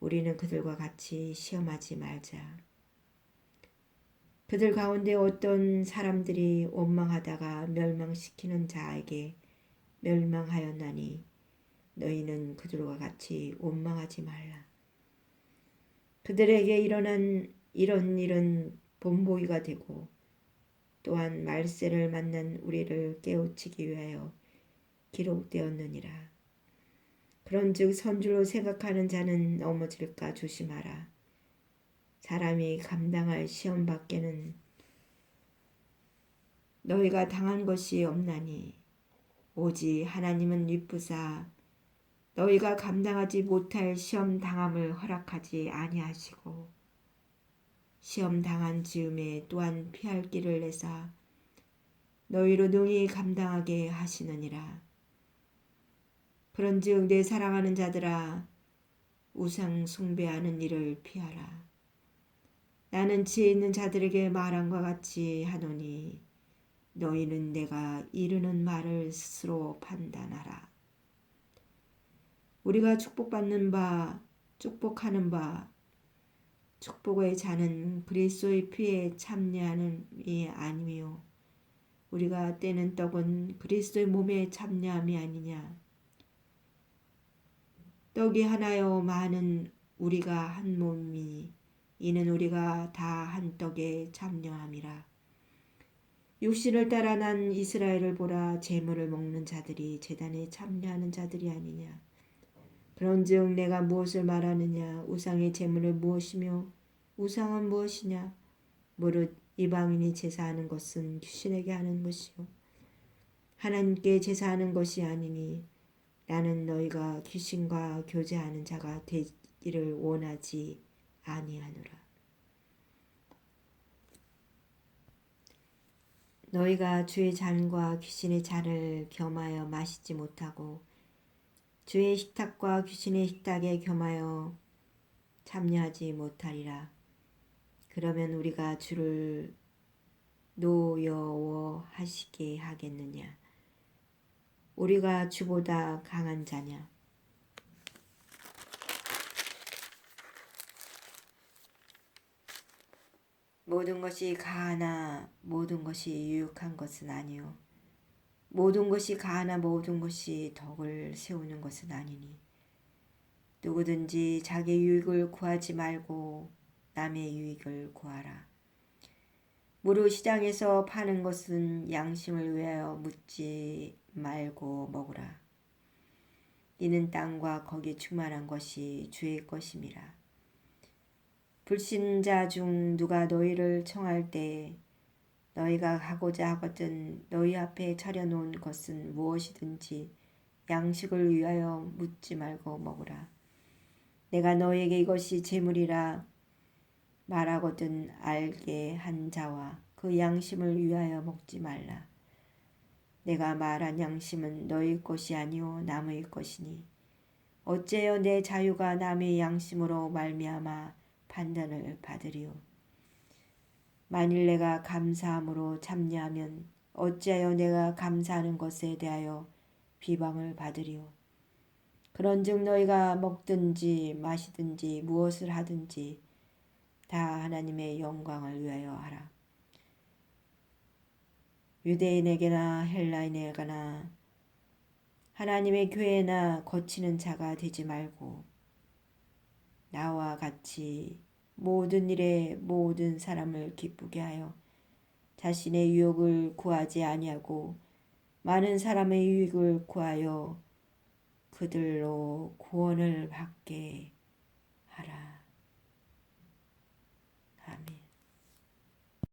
우리는 그들과 같이 시험하지 말자. 그들 가운데 어떤 사람들이 원망하다가 멸망시키는 자에게 멸망하였나니 너희는 그들과 같이 원망하지 말라. 그들에게 일어난 이런 일은 본보기가 되고 또한 말세를 만난 우리를 깨우치기 위하여 기록되었느니라. 그런즉 선줄로 생각하는 자는 넘어질까 조심하라. 사람이 감당할 시험 밖에는 너희가 당한 것이 없나니 오직 하나님은 윗부사 너희가 감당하지 못할 시험 당함을 허락하지 아니하시고 시험 당한 즈음에 또한 피할 길을 내사 너희로 능히 감당하게 하시느니라. 그런즉 내 사랑하는 자들아 우상 숭배하는 일을 피하라. 나는 지혜 있는 자들에게 말함과 같이 하노니 너희는 내가 이르는 말을 스스로 판단하라. 우리가 축복받는 바 축복하는 바 축복의 자는 그리스도의 피에 참여하는 이 아니며 우리가 떼는 떡은 그리스도의 몸에 참여함이 아니냐. 떡이 하나요 많은 우리가 한 몸이니 이는 우리가 다 한 떡에 참여함이라. 육신을 따라 난 이스라엘을 보라 재물을 먹는 자들이 재단에 참여하는 자들이 아니냐. 그런즉 내가 무엇을 말하느냐 우상의 재물을 무엇이며 우상은 무엇이냐 무릇 이방인이 제사하는 것은 귀신에게 하는 것이요 하나님께 제사하는 것이 아니니 나는 너희가 귀신과 교제하는 자가 되기를 원하지 아니하노라. 너희가 주의 잔과 귀신의 잔을 겸하여 마시지 못하고 주의 식탁과 귀신의 식탁에 겸하여 참여하지 못하리라. 그러면 우리가 주를 노여워하시게 하겠느냐? 우리가 주보다 강한 자냐? 모든 것이 가하나 모든 것이 유익한 것은 아니요. 모든 것이 가하나 모든 것이 덕을 세우는 것은 아니니. 누구든지 자기 유익을 구하지 말고 남의 유익을 구하라. 무료 시장에서 파는 것은 양심을 위하여 묻지 말고 먹으라. 이는 땅과 거기 충만한 것이 주의 것임이라. 불신자 중 누가 너희를 청할 때 너희가 하고자 하거든 너희 앞에 차려놓은 것은 무엇이든지 양식을 위하여 묻지 말고 먹으라. 내가 너에게 이것이 재물이라 말하거든 알게 한 자와 그 양심을 위하여 먹지 말라. 내가 말한 양심은 너희 것이 아니오 남의 것이니. 어째여 내 자유가 남의 양심으로 말미암아 판단을 받으리요 만일 내가 감사함으로 참여하면 어찌하여 내가 감사하는 것에 대하여 비방을 받으리요 그런즉 너희가 먹든지 마시든지 무엇을 하든지 다 하나님의 영광을 위하여 하라. 유대인에게나 헬라인에게나 하나님의 교회나 거치는 자가 되지 말고 나와 같이 모든 일에 모든 사람을 기쁘게 하여 자신의 유익을 구하지 아니하고 많은 사람의 유익을 구하여 그들로 구원을 받게